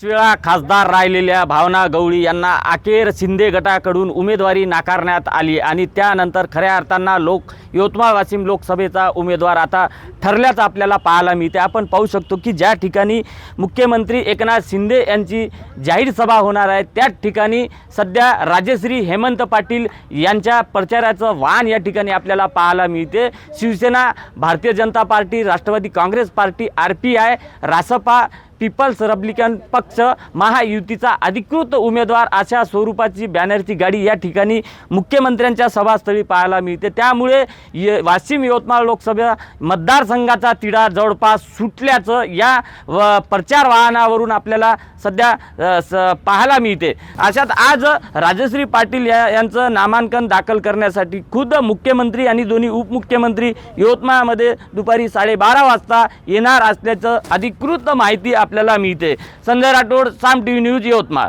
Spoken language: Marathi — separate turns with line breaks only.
वेळा खासदार राहिलेल्या भावना गवळी यांना अखेर शिंदे गटाकडून उमेदवारी नाकारण्यात आली आणि त्यानंतर खऱ्या अर्थांना लोक यवतमाळ वाशिम लोकसभेचा उमेदवार आता ठरल्याचं आपल्याला पाहायला मिळते आपण पाहू शकतो की ज्या ठिकाणी मुख्यमंत्री एकनाथ शिंदे यांची जाहीर सभा होणार आहे त्याच ठिकाणी सध्या राजश्री हेमंत पाटील यांच्या प्रचाराचं वाहन या ठिकाणी आपल्याला पाहायला मिळते Shiv Sena Bharatiya Janata party Rashtravadi congress party R P I Rasapa peoples republican पक्ष महायुतीचा अधिकृत उमेदवार अशा स्वरूपाची बॅनरची गाडी या ठिकाणी मुख्यमंत्र्यांच्या सभास्थळी पाहायला मिळते. त्यामुळे ये वाशिम यवतमाळ लोकसभा मतदारसंघाचा तिढा जवळपास सुटल्याचं या व प्रचार वाहनावरून आपल्याला सध्या स पाहायला मिळते. अशात आज राजश्री पाटील या यांचं नामांकन दाखल करण्यासाठी खुद्द मुख्यमंत्री आणि दोन्ही उपमुख्यमंत्री यवतमाळमध्ये दुपारी साडेबारा वाजता येणार असल्याचं अधिकृत माहिती आपल्याला मिळते. Sanjay Rathod Saam T V news Yavatmal.